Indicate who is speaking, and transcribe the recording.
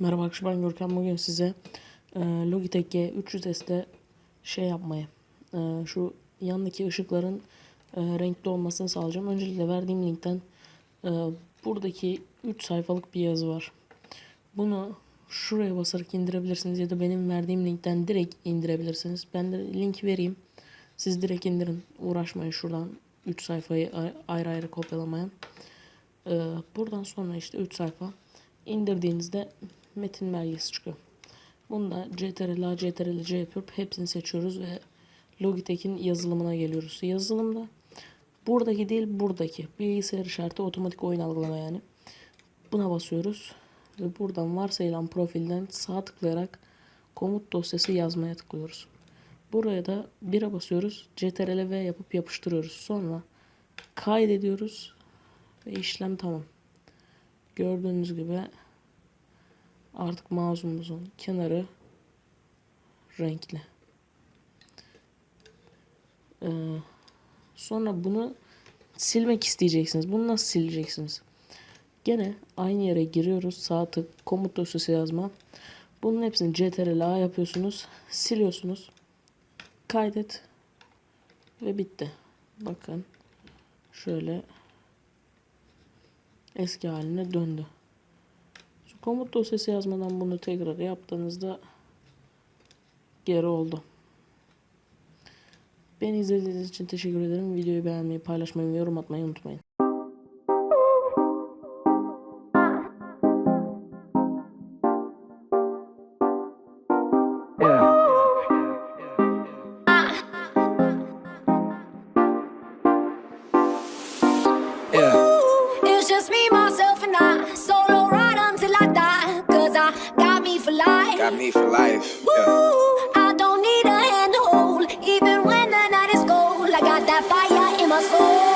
Speaker 1: Merhaba arkadaşlar ben Görkem bugün size e, Logitech G300S'te şey yapmayı e, şu yandaki ışıkların e, renkli olmasını sağlayacağım. Öncelikle verdiğim linkten buradaki 3 sayfalık bir yazı var. Bunu şuraya basarak indirebilirsiniz ya da benim verdiğim linkten direkt indirebilirsiniz. Ben de link vereyim. Siz direkt indirin. Uğraşmayın şuradan 3 sayfayı ayrı ayrı kopyalamaya. Buradan sonra işte 3 sayfa indirdiğinizde metin belgesi çıkıyor. Bunda CTRL CTRL C yapıp hepsini seçiyoruz ve Logitech'in yazılımına geliyoruz. Yazılımda buradaki değil buradaki bilgisayar işareti otomatik oyun algılama yani. Buna basıyoruz ve buradan varsayılan profilden sağ tıklayarak komut dosyası yazmaya tıklıyoruz. Buraya da 1'e basıyoruz. CTRL V yapıp yapıştırıyoruz. Sonra kaydediyoruz ve işlem tamam. Gördüğünüz gibi artık mouse'umuzun kenarı renkli. Ee, sonra bunu silmek isteyeceksiniz. Bunu nasıl sileceksiniz? Gene aynı yere giriyoruz. Sağ tık komut dosyası yazma. Bunun hepsini CTRL A yapıyorsunuz. Siliyorsunuz. Kaydet. Ve bitti. Bakın. Şöyle eski haline döndü. Komut dosyası yazmadan bunu tekrar yaptığınızda geri oldu. Beni izlediğiniz için teşekkür ederim. Videoyu beğenmeyi, paylaşmayı ve yorum atmayı unutmayın.
Speaker 2: Yeah. Yeah.
Speaker 3: It's just me,
Speaker 2: Got me for life. Yeah.
Speaker 3: Ooh, I don't need a hand to hold. Even when the night is cold, I got that fire in my soul.